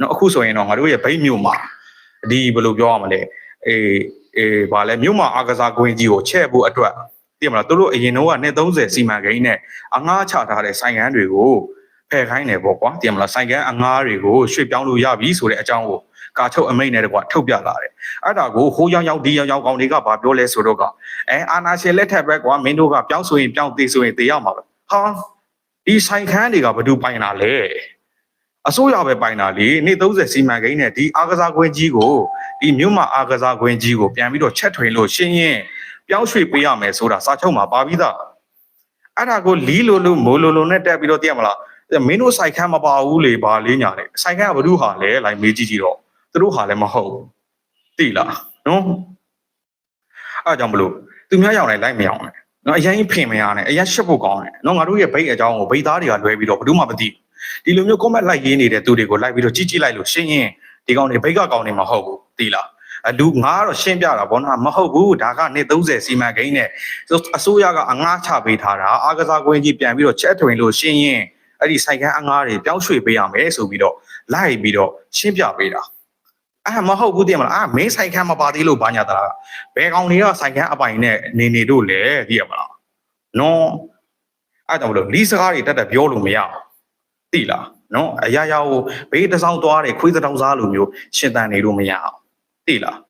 နော်အခုဆိုရင်တော့ငါတို့ရဲ့ဗိတ်မြို့မှာဒီဘယ်လိုပြောရမလဲအေးအေးဗာလဲမြို့မှာအာကစားကွင်းကြီးကိုချဲ့ဖို့အတွက်သိရမလားသူတို့အရင်တော့ကနှစ်30စီမံကိန်းနဲ့အငှားချထားတဲ့ဆိုင်ကန်းတွေကိုဖယ်ခိုင်းတယ်ပေါ့ကွာသိရမလားဆိုင်ကန်းအငှားတွေကိုရွှေ့ပြောင်းလို့ရပြီဆိုတဲ့အကြောင်းကိုကာချုပ်အမိန့်နဲ့တကွာထုတ်ပြလာတယ်အဲ့ဒါကိုဟိုးရောင်ရောင်ဒီရောင်ရောင်ကောင်တွေကဘာပြောလဲဆိုတော့ကအဲအာနာရှင်လက်ထက်ပဲကွာမင်းတို့ကပြောင်းဆိုရင်ပြောင်းသေးဆိုရင်သေရမှာပဲဟာဒီဆိုင်ခန်းတွေကဘာလို့ပိုင်တာလဲ အစိုးရပဲပိုင်တာလေနေ့30စီမံကိန်းနဲ့ဒီအာကစားကွင်းကြီးကိုဒီမြို့မှာအာကစားကွင်းကြီးကိုပြန်ပြီးတော့ချက်ထွင်လို့ရှင်းရင်ပြောင်းရွှေ့ပေးရမယ်ဆိုတာစာချုပ်မှာပါပြီးသားအဲ့ဒါကိုလီလိုလိုမိုးလိုလိုနဲ့တက်ပြီးတော့သိရမလားမင်းတို့စိုက်ခန်းမပါဘူးလေဘာလေးညာလေစိုက်ခန်းကဘ누구ဟာလဲလိုက်မေးကြည့်ကြည့်တော့သူတို့ဟာလည်းမဟုတ်ဘူးသိလားနော်အဲ့ဒါကြောင့်မလို့သူများရောက်နေလိုက်မရောက်နဲ့နော်အရင်ဖင်မရနဲ့အရင်ရှစ်ဖို့ကောင်းတယ်နော်ငါတို့ရဲ့ဘိတ်အကြောင်းကိုဘိတ်သားတွေကလွဲပြီးတော့ဘယ်သူမှမသိဘူး ဒီလိုမျိုး comment လိုက်ရေးနေတဲ့သူတွေကိုလိုက်ပြီးတော့ကြည့်ကြည့်လိုက်လို့ရှင်းရင်ဒီကောင်တွေဘိတ်ကကောင်တွေမဟုတ်ဘူးသိလားအလူငါကတော့ရှင်းပြတာဗောနော်မဟုတ်ဘူးဒါကနေ30စီမံကိန်းနဲ့အစိုးရကအငှားချပေးထားတာအာကစားကွင်းကြီးပြန်ပြီးတော့ချက်ထွင်လို့ရှင်းရင်အဲ့ဒီဆိုင်ကန်းအငှားတွေပြောင်းရွှေ့ပေးရမယ်ဆိုပြီးတော့လိုက်ပြီးတော့ရှင်းပြပေးတာအဲ့မဟုတ်ဘူးသိရမလားအာမင်းဆိုင်ကန်းမပါသေးလို့ဘာညာတာဘယ်ကောင်တွေကဆိုင်ကန်းအပိုင်နဲ့နေနေတို့လဲသိရမလားနော်အဲ့ကြောင့်မလို့လီးစကားတွေတက်တက်ပြောလို့မရဘူး တိလားနော်အရာရာကိုဘေးတစ်စောင်းသွားတယ်ခွေးတစ်တောင်စားလိုမျိုးရှင်တန်နေလို့မရအောင်တိလား